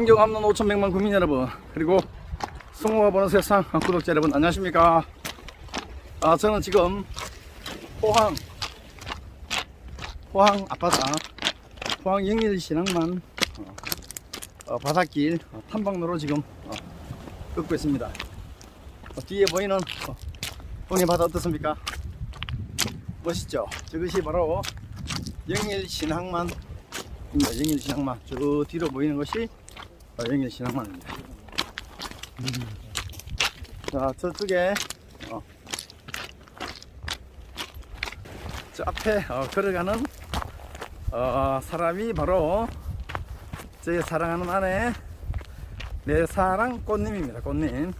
존경하는 5천명만 국민 여러분 그리고 성우가 보는 세상 구독자 여러분 안녕하십니까? 아 저는 지금 포항 포항 앞바다 포항 영일 신항만 어, 어, 바닷길 어, 탐방로로 지금 어, 걷고 있습니다. 어, 뒤에 보이는 어, 동해 바다 어떻습니까? 멋있죠? 저것이 바로 영일 신항만입니다. 영일 신항만. 저 뒤로 보이는 것이 어, 영일 신항만입니다 자 저쪽에 어, 저 앞에 어, 걸어가는 어, 사람이 바로 제 사랑하는 아내 내 사랑 꽃님입니다 꽃님.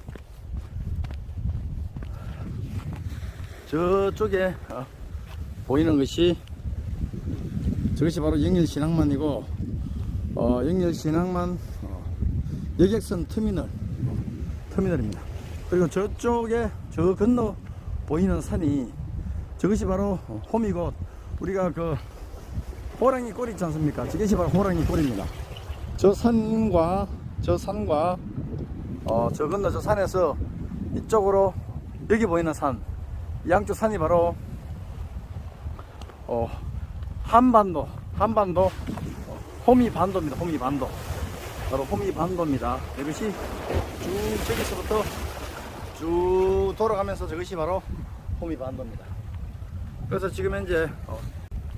저쪽에 어, 보이는 것이 저것이 바로 영일신항만이고 어, 영일신항만 어, 여객선 터미널 터미널입니다 그리고 저쪽에 저 건너 보이는 산이 저것이 바로 홈이고 우리가 그 호랑이 꼴 있지 않습니까? 저것이 바로 호랑이 꼴입니다. 저 산과 저 산과 어, 저 건너 저 산에서 이쪽으로 여기 보이는 산 양쪽 산이 바로 어, 한반도 한반도 어, 호미 반도입니다. 호미 반도 바로 호미 반도입니다. 이것이 쭉 저기서부터 쭉 돌아가면서 저것이 바로 호미 반도입니다. 그래서 지금 현재 어,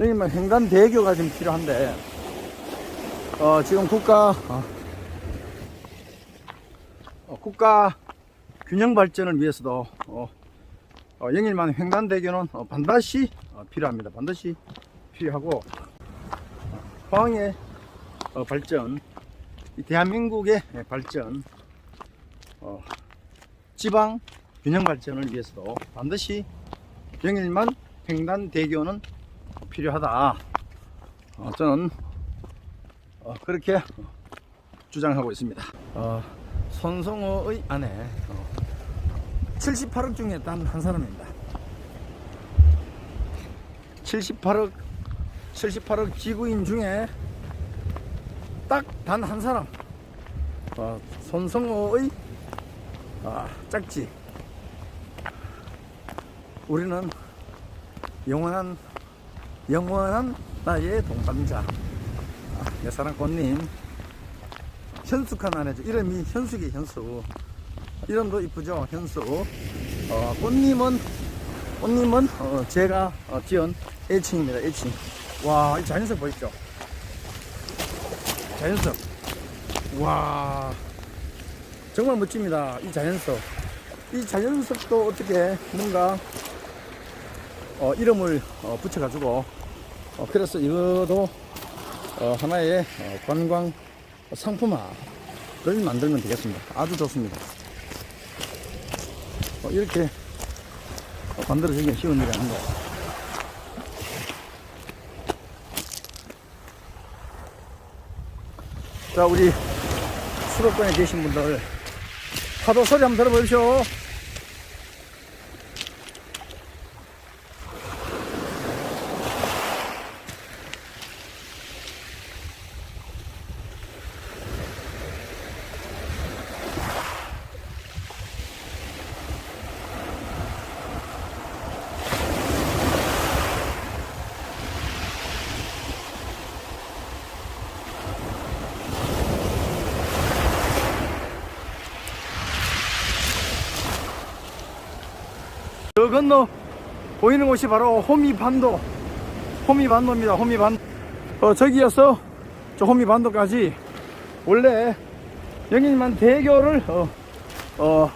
여기 뭐 횡단 대교가 지금 필요한데 어, 지금 국가 어, 어, 국가 균형 발전을 위해서도 어, 어, 영일만 횡단 대교는 어, 반드시 어, 필요합니다. 반드시 필요하고 어, 포항의 어, 발전, 이 대한민국의 예, 발전, 어, 지방 균형 발전을 위해서도 반드시 영일만 횡단 대교는 필요하다. 어, 저는 어, 그렇게 주장하고 있습니다. 어, 손성호의 아내 어, 78억 중에 단 한 사람입니다. 78억 78억 지구인 중에 딱 단 한 사람. 어, 손성호의 아, 짝지. 우리는 영원한 영원한 나의 동반자. 아, 내 사랑 꽃님. 현숙한 아내죠. 이름이 현숙이 현숙 이름도 이쁘죠? 현숙 어, 꽃님은 꽃님은 어, 제가 어, 지은 애칭입니다 애칭. 와이 자연석 보이죠 자연석 와 정말 멋집니다 이 자연석 이 자연석도 어떻게 뭔가 어, 이름을 어, 붙여가지고 어, 그래서 이거도 어, 하나의 어, 관광 상품화를 만들면 되겠습니다. 아주 좋습니다. 어, 이렇게 어, 만들어지기 쉬운 일이 아닙니다. 자, 우리 수도권에 계신 분들 파도 소리 한번 들어보십시오. 저 건너 보이는 곳이 바로 호미반도 호미반도입니다 호미반. 어, 저기에서 저 호미반도까지 원래 영일만 대교를 어, 어,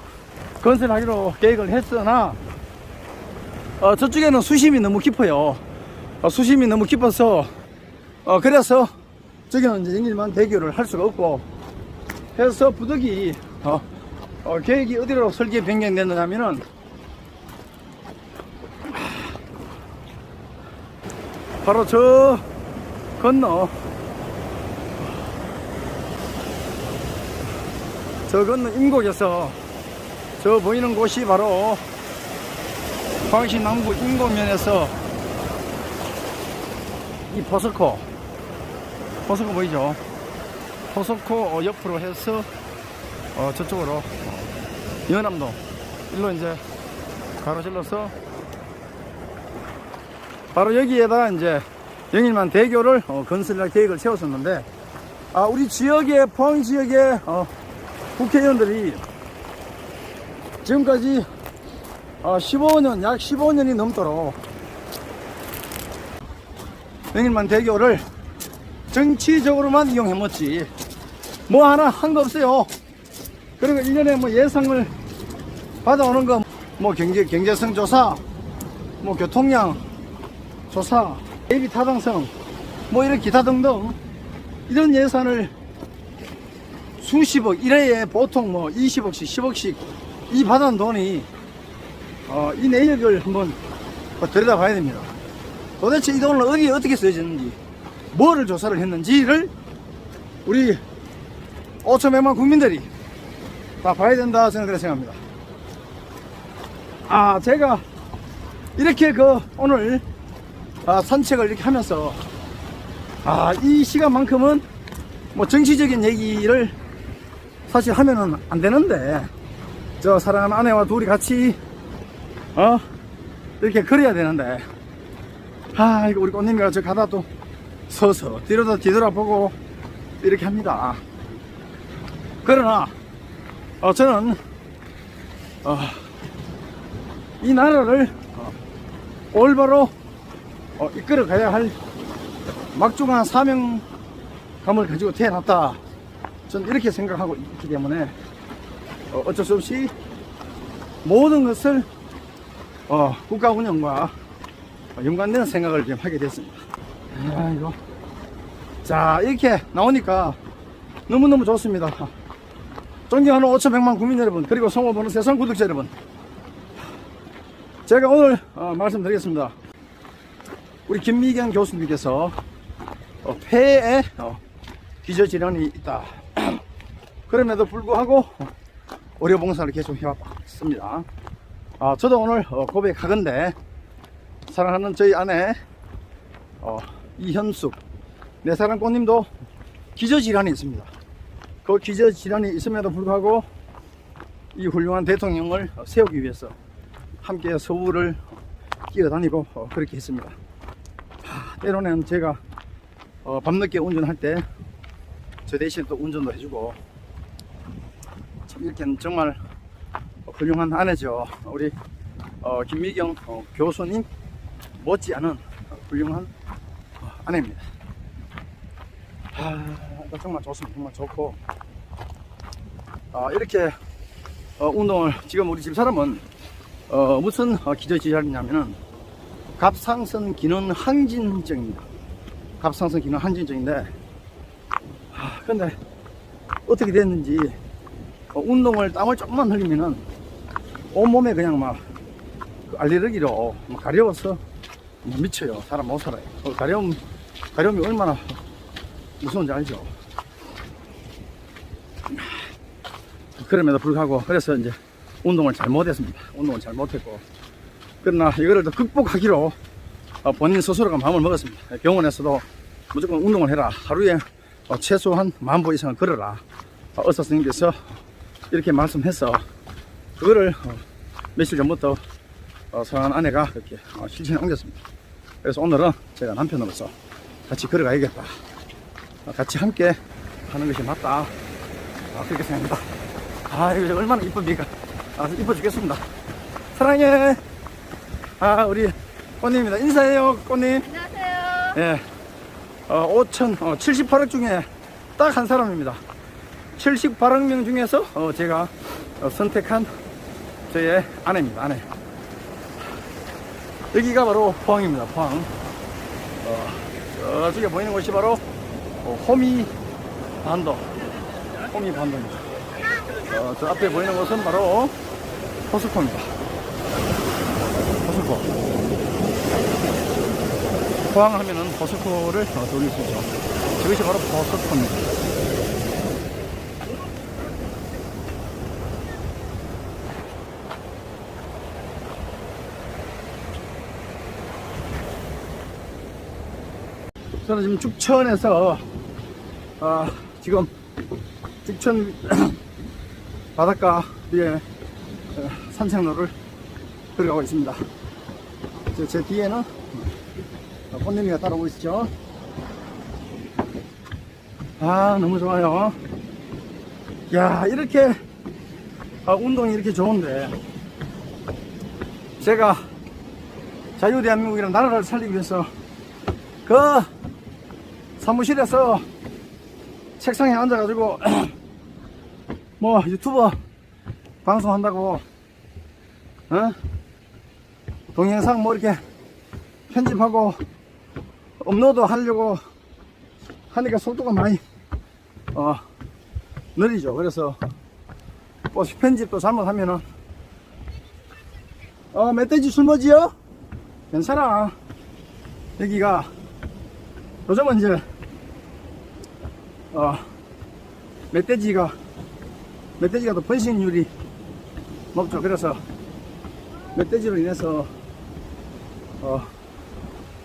건설하기로 계획을 했으나 어, 저쪽에는 수심이 너무 깊어요. 어, 수심이 너무 깊어서 어, 그래서 저기는 이제 영일만 대교를 할 수가 없고 해서 부득이 어, 어, 계획이 어디로 설계 변경됐느냐 하면은 바로 저 건너. 저 건너 임곡에서 저 보이는 곳이 바로 광시 남부 임곡면에서 이 버스코 버스코 보이죠? 포스코 어, 옆으로 해서 어, 저쪽으로. 어, 연암동. 일로 이제 가로질러서 바로 여기에다 이제 영일만 대교를 어, 건설할 계획을 세웠었는데 아, 우리 지역의 포항 지역의 어, 국회의원들이 지금까지 어, 15년 약 15년이 넘도록 영일만 대교를 정치적으로만 이용해 먹지 뭐 하나 한 거 없어요. 그리고 1년에 뭐 예상을 받아오는 거 뭐 경제, 경제성 조사 뭐 교통량 조사 예비 타당성 뭐 이런 기타 등등 이런 예산을 수십억 1회에 보통 뭐 20억씩 10억씩 이 받은 돈이 어, 이 내역을 한번 들여다 봐야 됩니다. 도대체 이 돈을 어디에 어떻게 쓰여졌는지 뭐를 조사를 했는지를 우리 5천명만 국민들이 다 봐야 된다 저는 그렇게 생각합니다. 아 제가 이렇게 그 오늘 아, 산책을 이렇게 하면서. 아 이 시간만큼은 뭐 정치적인 얘기를 사실 하면은 안 되는데 저 사랑하는 아내와 둘이 같이 어? 이렇게 그래야 되는데. 아 이거 우리 꽃님이가 저 가다 또 서서 뒤로도 뒤돌아보고 이렇게 합니다. 그러나 어, 저는 어, 이 나라를 어, 올바로 어, 이끌어 가야 할 막중한 사명감을 가지고 태어났다. 저는 이렇게 생각하고 있기 때문에 어, 어쩔 수 없이 모든 것을 어, 국가 운영과 연관되는 생각을 좀 하게 됐습니다. 아이고. 자, 이렇게 나오니까 너무너무 좋습니다. 존경하는 5,100만 국민 여러분, 그리고 성호 보는 세상 구독자 여러분. 제가 오늘 어, 말씀드리겠습니다. 우리 김미경 교수님께서 어, 폐에 어, 기저질환이 있다. 그럼에도 불구하고 의료봉사를 계속 해왔습니다. 아, 저도 오늘 어, 고백하건데 사랑하는 저희 아내 어, 이현숙 내 사랑 꽃님도 기저질환이 있습니다. 그 기저질환이 있음에도 불구하고 이 훌륭한 대통령을 세우기 위해서 함께 서울을 뛰어다니고 어, 그렇게 했습니다. 하, 때로는 제가 어, 밤늦게 운전할 때 저 대신 또 운전도 해주고 참 이렇게는 정말 훌륭한 아내죠. 우리 어, 김미경 어, 교수님 못지않은 훌륭한 어, 아내입니다. 아, 정말 좋습니다. 정말 좋고 아, 이렇게 어, 운동을 지금 우리 집 사람은 어, 무슨 어, 기저질환이냐면은 갑상선 기능 항진증입니다. 갑상선 기능 항진증인데, 하, 근데 어떻게 됐는지 어, 운동을 땀을 조금만 흘리면은 온몸에 그냥 막 그 알레르기로 막 가려워서 막 미쳐요. 사람 못 살아요. 어, 가려움, 가려움이 얼마나 무서운지 알죠? 그럼에도 불구하고 그래서 이제 운동을 잘 못했습니다. 운동을 잘 못했고 그러나 이거를 더 극복하기로 어, 본인 스스로가 마음을 먹었습니다. 병원에서도 무조건 운동을 해라. 하루에 어, 최소한 만보 이상은 걸어라. 어, 의사 선생님께서 이렇게 말씀해서 그거를 어, 며칠 전부터 어, 사랑하는 아내가 이렇게 어, 실천에 옮겼습니다. 그래서 오늘은 제가 남편으로서 같이 걸어가야겠다. 어, 같이 함께 하는 것이 맞다. 아, 그렇게 생각합니다. 아, 이거 얼마나 이쁩니까? 아, 이뻐 죽겠습니다. 사랑해. 아, 우리 꽃님입니다. 인사해요, 꽃님. 안녕하세요. 예. 어, 5천, 어, 78억 중에 딱 한 사람입니다. 78억 명 중에서 어, 제가 어, 선택한 저의 아내입니다. 아내. 여기가 바로 포항입니다. 포항. 어, 저쪽에 보이는 곳이 바로 어, 호미 반도. 호미 반도입니다. 어, 저 앞에 보이는 곳은 바로 포스코입니다. 포스코. 포항 하면은 포스코를 어, 돌릴 수 있죠. 저것이 바로 포스코입니다. 저는 지금 축천에서 아, 지금 직천 바닷가 위에 어, 산책로를 들어가고 있습니다. 제, 제 뒤에는 어, 꽃님이가 따라오고 있죠. 아, 너무 좋아요. 야, 이렇게, 아, 운동이 이렇게 좋은데, 제가 자유대한민국이라는 나라를 살리기 위해서 그 사무실에서 책상에 앉아가지고 뭐 유튜버 방송한다고 어? 동영상 뭐 이렇게 편집하고 업로드 하려고 하니까 속도가 많이 어 느리죠. 그래서 뭐 편집도 잘못하면은 어 멧돼지 술 먹지요? 괜찮아. 여기가 요즘은 이제 어 멧돼지가 멧돼지가 더 번식률이 높죠. 그래서 멧돼지로 인해서 어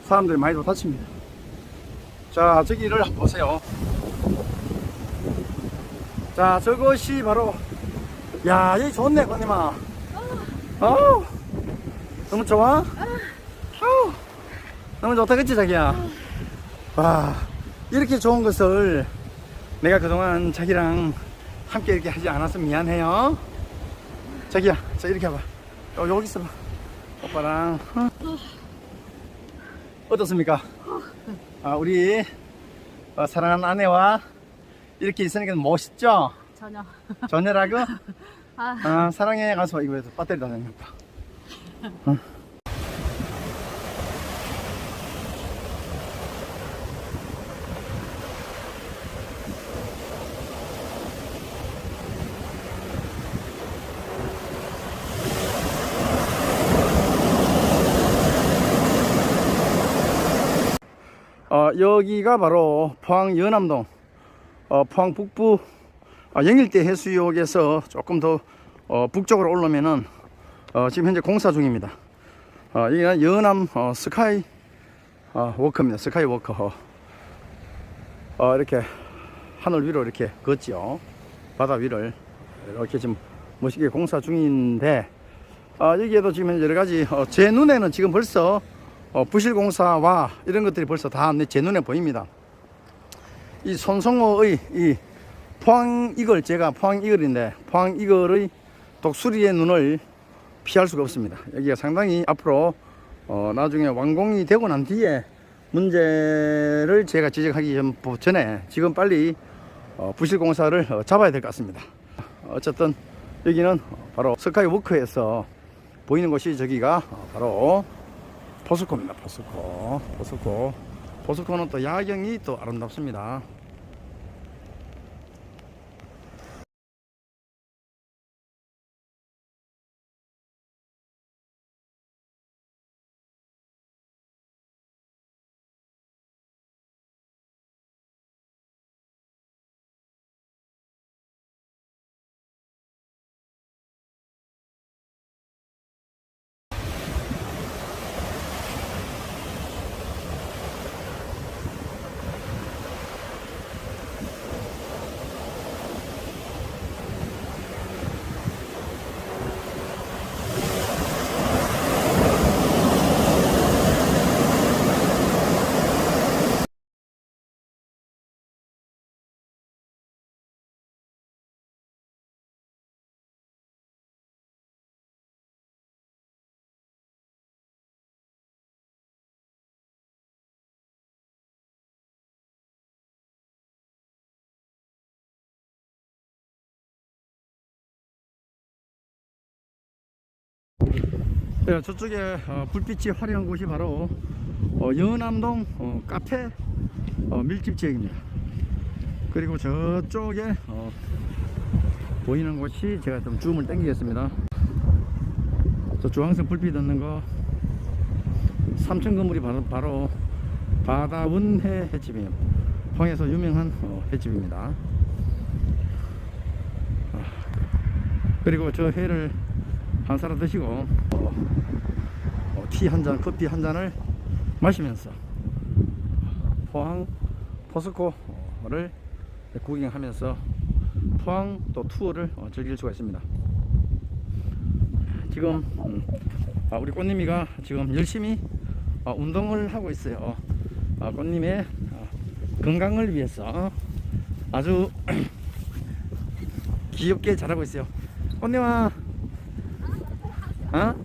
사람들이 많이 도 다칩니다. 자 저기를 보세요. 자 저것이 바로 야 여기 좋네 건님아 어우 너무 좋아? 어우 너무 좋다 그치 자기야? 와 이렇게 좋은 것을 내가 그동안 자기랑 함께 이렇게 하지 않아서 미안해요. 자기야 자 이렇게 해봐. 어, 여기 있어봐. 오빠랑 어? 어떻습니까 아, 우리 어, 사랑하는 아내와 이렇게 있으니까 멋있죠 전혀. 전혀라고 아, 아, 사랑해 가서 이거 배터리 다 내렸다. 어. 어, 여기가 바로 포항 연암동 어, 포항 북부 아, 영일대 해수욕에서 조금 더 어, 북쪽으로 올라오면은 어, 지금 현재 공사 중입니다. 어, 여기가 연암 어, 스카이 어, 워커입니다. 스카이 워커. 어, 이렇게 하늘 위로 이렇게 걷죠. 바다 위를 이렇게 지금 멋있게 공사 중인데 어, 여기에도 지금 여러 가지 어, 제 눈에는 지금 벌써 어, 부실 공사와 이런 것들이 벌써 다 제 눈에 보입니다. 이 손성호의 이 포항 이글 제가 포항 이글인데 포항 이글의 독수리의 눈을 피할 수가 없습니다. 여기가 상당히 앞으로 어, 나중에 완공이 되고 난 뒤에 문제를 제가 지적하기 전- 전에 지금 빨리 어, 부실 공사를 어, 잡아야 될 것 같습니다. 어쨌든 여기는 바로 스카이 워크에서 보이는 곳이 저기가 어, 바로 포스코입니다. 포스코, 포스코, 포스코는 또 야경이 또 아름답습니다. 네, 저쪽에 어, 불빛이 화려한 곳이 바로 어, 연암동 어, 카페 어, 밀집 지역입니다. 그리고 저쪽에 어, 보이는 곳이 제가 좀 줌을 당기겠습니다. 저 주황색 불빛 있는 거 3층 건물이 바로, 바로 바다원해 횟집이에요. 황에서 유명한 어, 횟집입니다. 아, 그리고 저 회를 한 사람 드시고 어, 티 한 잔, 커피 한 잔을 마시면서 포항 포스코를 구경하면서 포항 또 투어를 어, 즐길 수가 있습니다. 지금 음, 아, 우리 꽃님이가 지금 열심히 어, 운동을 하고 있어요. 어, 꽃님의 어, 건강을 위해서 아주 귀엽게 자라고 있어요. 꽃님아, 어?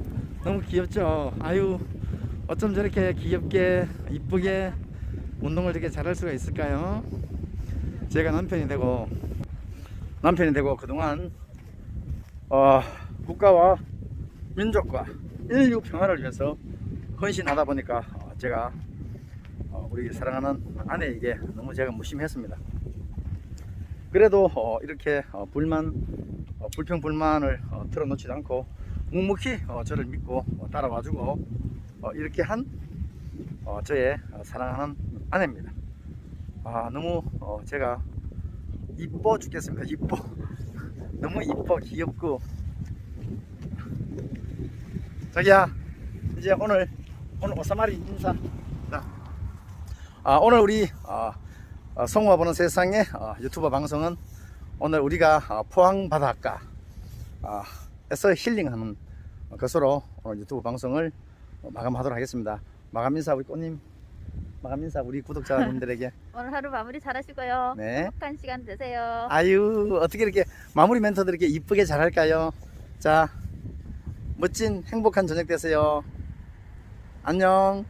귀엽죠? 아유, 어쩜 저렇게 귀엽게 이쁘게 운동을 저렇게 잘할 수가 있을까요? 제가 남편이 되고 남편이 되고 그동안 어, 국가와 민족과 인류 평화를 위해서 헌신하다 보니까 어, 제가 어, 우리 사랑하는 아내에게 너무 제가 무심했습니다. 그래도 어, 이렇게 어, 불만 어, 불평 불만을 어, 털어놓지 않고 묵묵히 어, 저를 믿고 어, 따라와주고 어, 이렇게 한 어, 저의 어, 사랑하는 아내입니다. 아 너무 어, 제가 이뻐 죽겠습니다. 이뻐 너무 이뻐 귀엽고 자기야 이제 오늘 오늘 오사마리 인사. 자. 아 오늘 우리 어, 어, 성우와 보는 세상의 어, 유튜버 방송은 오늘 우리가 어, 포항 바닷가 아, 에서 힐링하는 것으로 오늘 유튜브 방송을 어, 마감하도록 하겠습니다. 마감 인사 우리 꽃님 마감 인사 우리 구독자분들에게 오늘 하루 마무리 잘하시고요. 네. 행복한 시간 되세요. 아유 어떻게 이렇게 마무리 멘트들 이렇게 이쁘게 잘할까요? 자 멋진 행복한 저녁 되세요. 안녕.